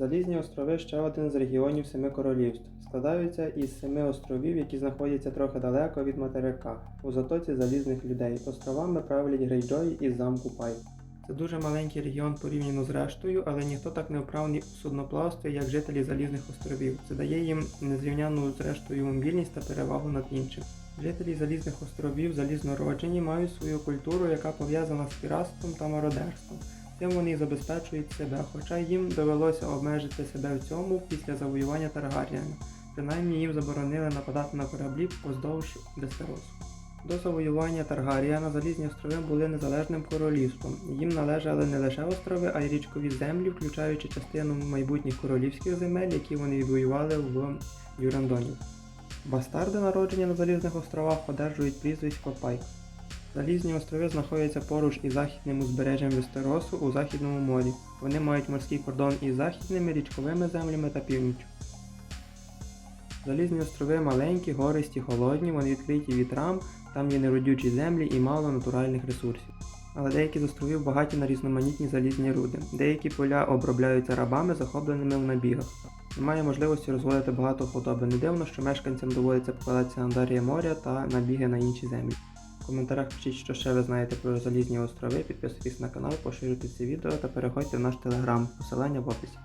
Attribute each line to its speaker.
Speaker 1: Залізні острови ще один з регіонів Семи Королівств. Складаються із семи островів, які знаходяться трохи далеко від материка, у затоці залізних людей. Островами правлять Грейджої із замку Пайк. Це дуже маленький регіон порівняно з рештою, але ніхто так не вправний у судноплавстві, як жителі залізних островів. Це дає їм незрівняну з рештою мобільність та перевагу над іншим. Жителі залізних островів залізнороджені мають свою культуру, яка пов'язана з піратством та мародерством. Цим вони забезпечують себе, хоча їм довелося обмежити себе в цьому після завоювання Таргаріана. Принаймні їм заборонили нападати на кораблі поздовж Дестеросу. До завоювання Таргаріана залізні острови були незалежним королівством. Їм належали не лише острови, а й річкові землі, включаючи частину майбутніх королівських земель, які вони відвоювали в Юрандоні. Бастарди, народжені на залізних островах, одержують прізвисько Пайк. Залізні острови знаходяться поруч із західним узбережжям Вестеросу у Західному морі. Вони мають морський кордон із західними річковими землями та північчю. Залізні острови маленькі, гористі, холодні, вони відкриті вітрам, там є неродючі землі і мало натуральних ресурсів. Але деякі з островів багаті на різноманітні залізні руди. Деякі поля обробляються рабами, захопленими в набігах. Немає можливості розводити багато худоби. Не дивно, що мешканцям доводиться покладатися на Дар'я моря та набіги на інші землі. В коментарях пишіть, що ще ви знаєте про залізні острови, підписуйтесь на канал, поширюйте це відео та переходьте в наш телеграм, посилання в описі.